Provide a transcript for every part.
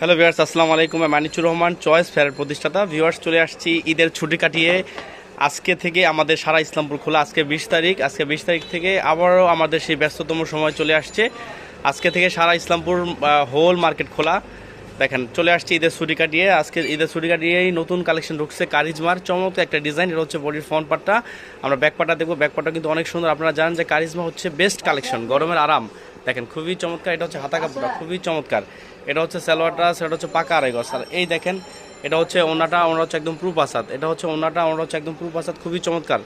Hello viewers আসসালামু আলাইকুম। মানিচুর Rahman choice ফেয়ারের প্রতিষ্ঠাতা। ভিউয়ার্স চলে আসছি ঈদের ছুটি কাটিয়ে। আজকে থেকে আমাদের সারা ইসলামপুর খোলা। আজকে বিশ তারিখ। আজকে বিশ তারিখ থেকে আবারও আমাদের সেই ব্যস্ততম সময় চলে আসছে। আজকে থেকে সারা ইসলামপুর হোল মার্কেট খোলা। দেখেন, চলে আসছে ঈদের ছুটি কাটিয়ে। আজকে ঈদের ছুটি কাটিয়েই নতুন কালেকশন ঢুকছে কারিজমার চমক একটা ডিজাইন এটা হচ্ছে বডির ফ্রন্ট পার্টটা আমরা ব্যাক পার্টটা দেখব। ব্যাক কিন্তু অনেক সুন্দর। আপনারা জানেন যে কারিজমা হচ্ছে বেস্ট কালেকশন গরমের আরাম। দেখেন, খুবই চমৎকার, এটা হচ্ছে হাতা কাপড়টা, খুবই চমৎকার। এটা হচ্ছে সালোয়ারটা সেটা হচ্ছে পাকা আড়াই গজ। আর এই দেখেন, এটা হচ্ছে ওনাটা ওনার হচ্ছে একদম প্রুফ আসাদ। এটা হচ্ছে ওনাটা ওনার হচ্ছে একদম প্রুফ আসাদ, খুবই চমৎকার।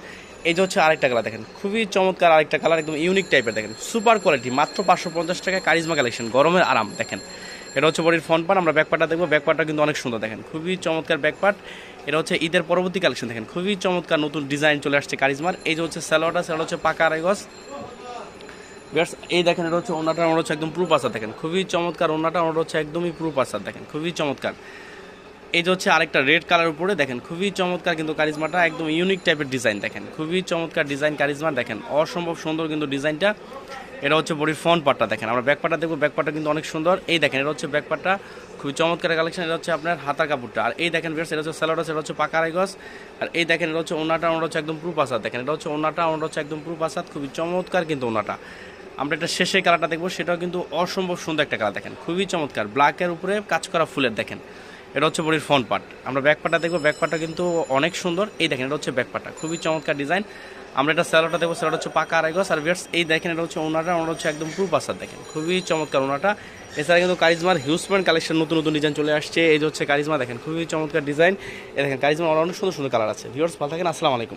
এই যে হচ্ছে আরেকটা কালার দেখেন, খুবই চমৎকার আরেকটা কালার একদম ইউনিক টাইপের দেখেন। সুপার কোয়ালিটি মাত্র পাঁচশো পঞ্চাশ টাকা কারিজমা কালেকশন গরমের আরাম, দেখেন। এটা হচ্ছে বডির ফ্রন্ট পার্ট আমরা ব্যাক পার্টটা দেখব ব্যাক পার্টটা কিন্তু অনেক সুন্দর, দেখেন। খুবই চমৎকার ব্যাক পার্ট এটা হচ্ছে ঈদের পরবর্তী কালেকশন দেখেন। খুবই চমৎকার নতুন ডিজাইন চলে আসছে কারিজমার। এই যে হচ্ছে স্যালোয়ারটা সেটা হচ্ছে পাকা আড়াই গজ। Viewers, এই দেখেন এটা হচ্ছে ওনাটা ওনার হচ্ছে একদম প্রুফ আসার দেখেন। খুবই চমৎকার ওনাটা ওনার হচ্ছে একদমই প্রুফ আসার দেখেন। খুবই চমৎকার। এই যে হচ্ছে আরেকটা রেড কালার উপরে দেখেন খুবই চমৎকার কিন্তু কারিজমাটা একদম ইউনিক টাইপের ডিজাইন দেখেন। খুবই চমৎকার ডিজাইন কারিজমা দেখেন। অসম্ভব সুন্দর কিন্তু ডিজাইনটা এটা হচ্ছে বডির ফ্রন্ট পার্টটা দেখেন। আমরা ব্যাক দেখব ব্যাক পার্টটা কিন্তু অনেক সুন্দর। এই দেখেন এটা হচ্ছে ব্যাক পার্টটা খুবই চমৎকার কালেকশন এটা হচ্ছে আপনার হাতার কাপড়টা। আর এই দেখেন বেশ এটা হচ্ছে স্যালোটা এটা হচ্ছে পাকা গজ। আর এই দেখেন এটা হচ্ছে ওনাটা ওনার হচ্ছে একদম প্রুফ আসাদ দেখেন। এটা হচ্ছে ওনাটা ওনার হচ্ছে একদম প্রুফ আসাদ খুবই চমৎকার কিন্তু ওনাটা। আমরা একটা শেষে কালারটা দেখব, সেটাও কিন্তু অসম্ভব সুন্দর একটা কালার দেখেন। খুবই চমৎকার ব্ল্যাকের উপরে কাজ করা ফুলের দেখেন। এটা হচ্ছে বডির ফ্রন্ট পার্ট আমরা ব্যাক পার্টটা দেখব ব্যাক পার্টটা কিন্তু অনেক সুন্দর। এই দেখেন, এটা হচ্ছে ব্যাক পার্টটা খুবই চমৎকার ডিজাইন আমরা এটা স্যালোটা দেখব স্যালোটা হচ্ছে পাকা আড়াই গজ। আর ভিয়ার্স এই দেখেন, এটা হচ্ছে ওনাটা ওনার হচ্ছে একদম প্রুফ আসার দেখেন। খুবই চমৎকার ওনাটা। এছাড়া কিন্তু কারিজমার হিউজম্যান কালেকশন নতুন নতুন ডিজাইন চলে আসছে। এই যে হচ্ছে কারিজমা, দেখেন, খুবই চমৎকার ডিজাইন এ দেখেন কারিজমা অনেক সুন্দর সুন্দর কালার আছে। ভিউয়ার্স ভালো থাকেন, আসসালামু আলাইকুম।